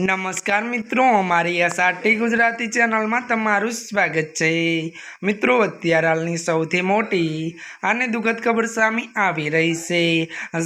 નમસ્કાર મિત્રો, અમારી એસઆરટી ગુજરાતી ચેનલમાં તમારું સ્વાગત છે. મિત્રો, અત્યારે હાલની સૌથી મોટી અને દુઃખદ ખબર સામે આવી રહી છે.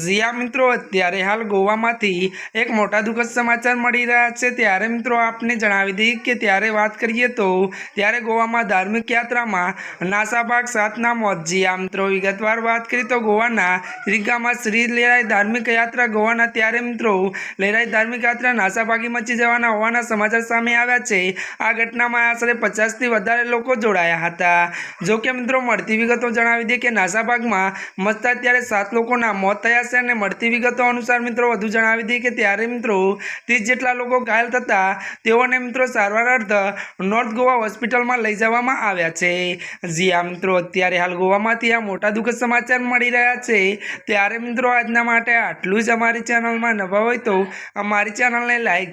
જ્યાં મિત્રો, અત્યારે હાલ ગોવામાંથી એક મોટા દુઃખદ સમાચાર મળી રહ્યા છે. ત્યારે, મિત્રો, આપને જણાવી દઈએ કે ત્યારે વાત કરીએ તો ત્યારે ગોવામાં ધાર્મિક યાત્રામાં નાસાભાગ સાતના મોત. જ્યાં મિત્રો, વિગતવાર વાત કરીએ તો ગોવાના ત્રિગામાં શ્રી લેરાઈ ધાર્મિક યાત્રા ગોવાના ત્યારે, મિત્રો લેરાઈ ધાર્મિક યાત્રા નાસાબાગી મચી જવાના હોવાના સમાચાર સામે આવ્યા છે. આ ઘટનામાં આશરે પચાસથી વધારે લોકો જોડાયા હતા. જો કે મિત્રો, મળતી વિગતો જણાવી દે કે નાસાબાગમાં મચતા ત્યારે સાત લોકોના મોત થયા છે અને મળતી વિગતો અનુસાર મિત્રો, વધુ જણાવી દે કે ત્યારે મિત્રો, ત્રીસ જેટલા લોકો ઘાયલ થતા તેઓને મિત્રો સારવાર અર્થ નોર્થ ગોવા હોસ્પિટલમાં લઈ જવામાં આવ્યા છે. જી આ મિત્રો, અત્યારે હાલ ગોવામાંથી આ મોટા દુઃખદ સમાચાર મળી રહ્યા છે. ત્યારે મિત્રો, આજના માટે આટલું જ અમારી ચેનલમાં નવા હોય તો અમારી ચેનલને લાઈક